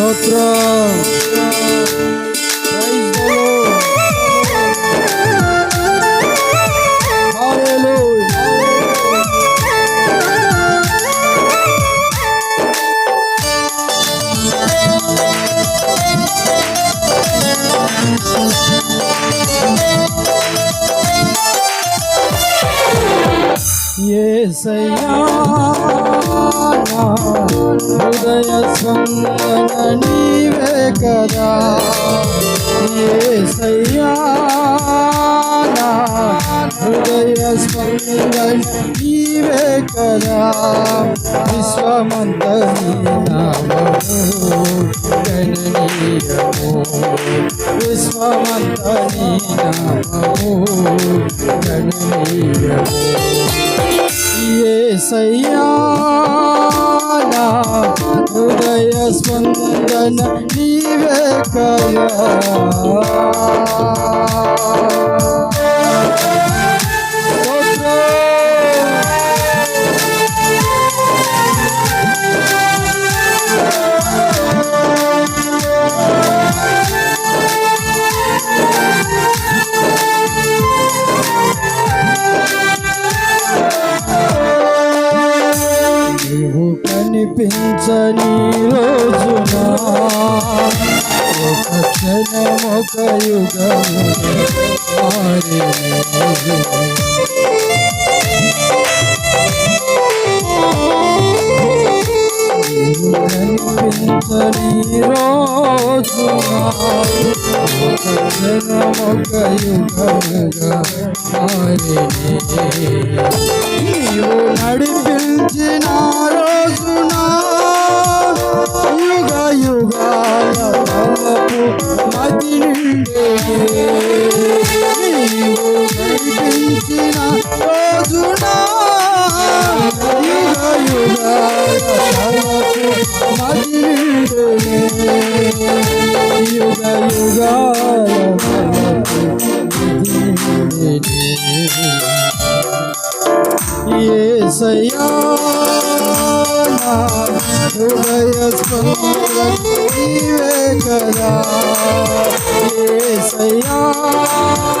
స్తోత్రం Praise హృదయ స్పందన నీవే కదా. ఏసయ్యా నా హృదయ స్పందన నీవే కదా. విశ్వమంత గణనీయము విశ్వమంత నీ గణనీయము. ఏసయ్యా హృదయ స్పందన నీవే కయా కనిపించని రోజున ఒక క్షణం ఒక యుగము కనిపించని రోజున ఒక క్షణం ఒక యుగముగా మారినది. నీవు నడిపించిన రోజున యుగ యుగాల తలపు మది నిండే నీవు నడిపించిన రోజున యుగ యుగాల i'll be with you Yeah.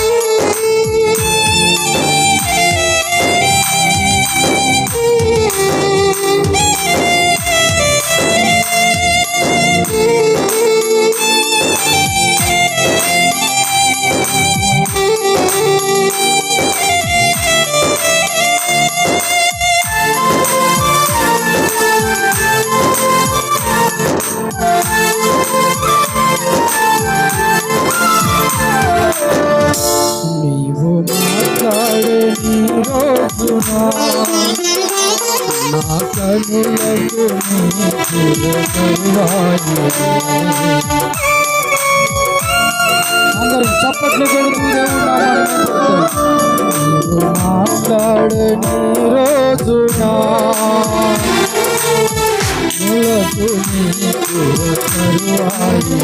అందరూ చప్పట్లు కొడుతూ దేవుని నామాన్ని స్తుతిద్దాం. నీవు మాట్లాడే నీ రోజున కనులకు నీవు కరువాయి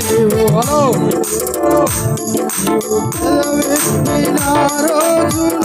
నీవు హలో నీవు పెదవెత్తిన రోజున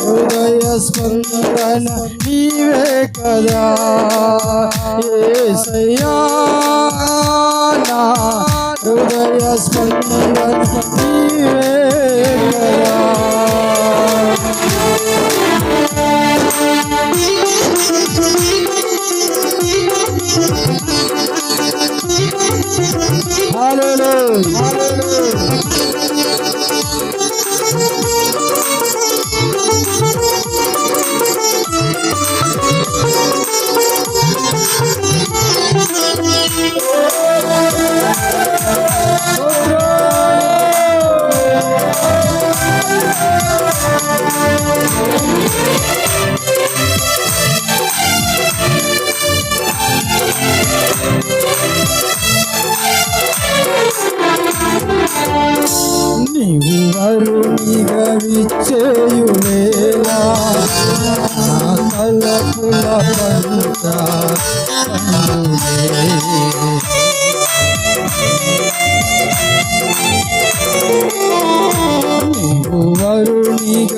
ಹೃದಯ ಸ್ಪಂದನ ನೀವೇ ಕದಾ ಏಸಯ್ಯ ಹೃದಯ ಸ್ಪಂದನ ನೀವೇ ಕದಾ Hallelujah.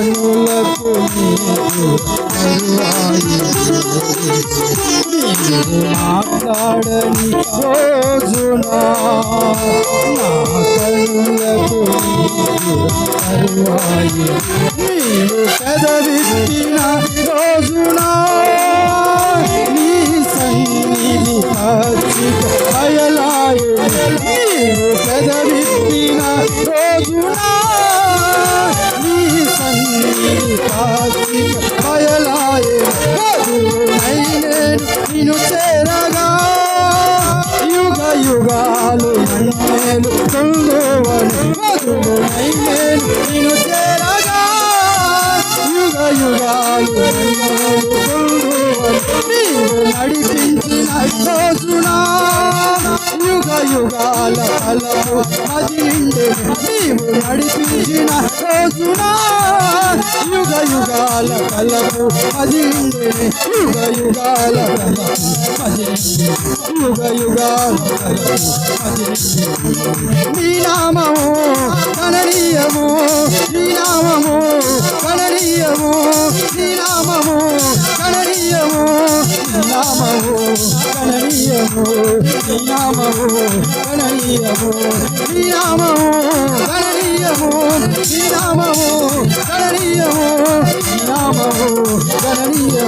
కనులకు మాట్లాడని రోజున రోజునా నీవు పెదవిప్పిన రోజున నీ సన్నిధి కాచిక అయలాయు నిన్ను చేరగా యుగ యుగాలు నన్నేలు కొంగువని వధువునైనే నిన్ను చేరగా యుగ యుగాలు నన్నేలు కొంగువని నీవు నడిపించిన రోజునా యుగాల కలవు అది నీవు నడిపించిన రోజునా? యుగ యుగాల కలపు అజిండే యుగ యుగాల యుగ యుగాల నీ నామము కననీయము నీ నామము కననీయము నీ నామము కననీయము నామము కననీయము నీ నామము కననీయము నీ నామము కననీయము నీ నామము కననీయము ಗಣನೀಯವು ನಾಮವು ಗಣನೀಯ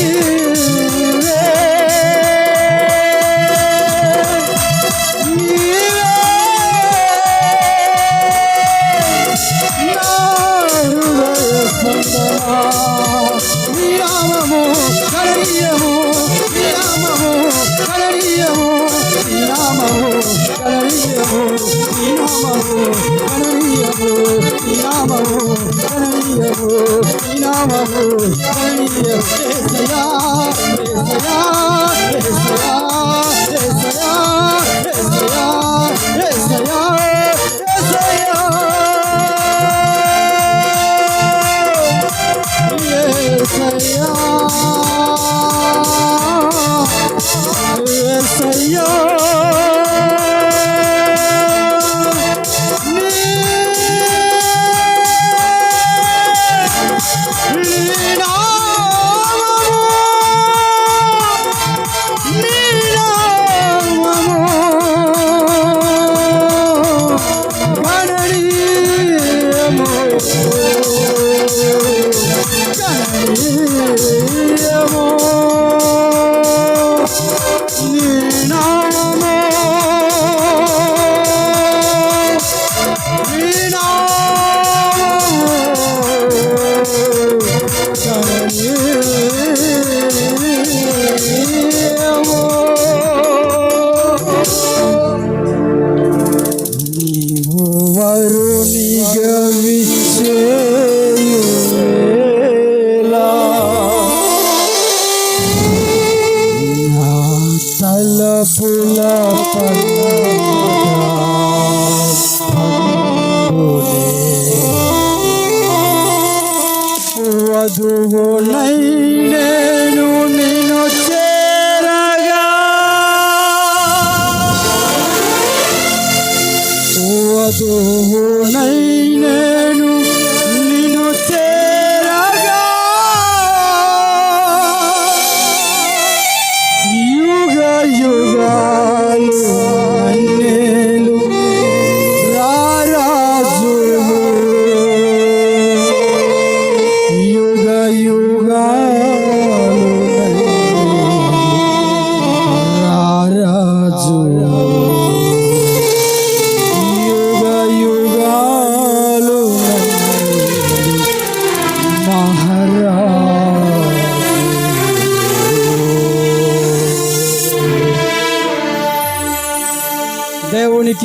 Hallelujah. నామము నామము కరణీయము నామము కరణీయము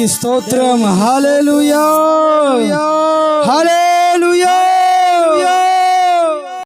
స్తోత్రం. హల్లెలూయా. హల్లెలూయా.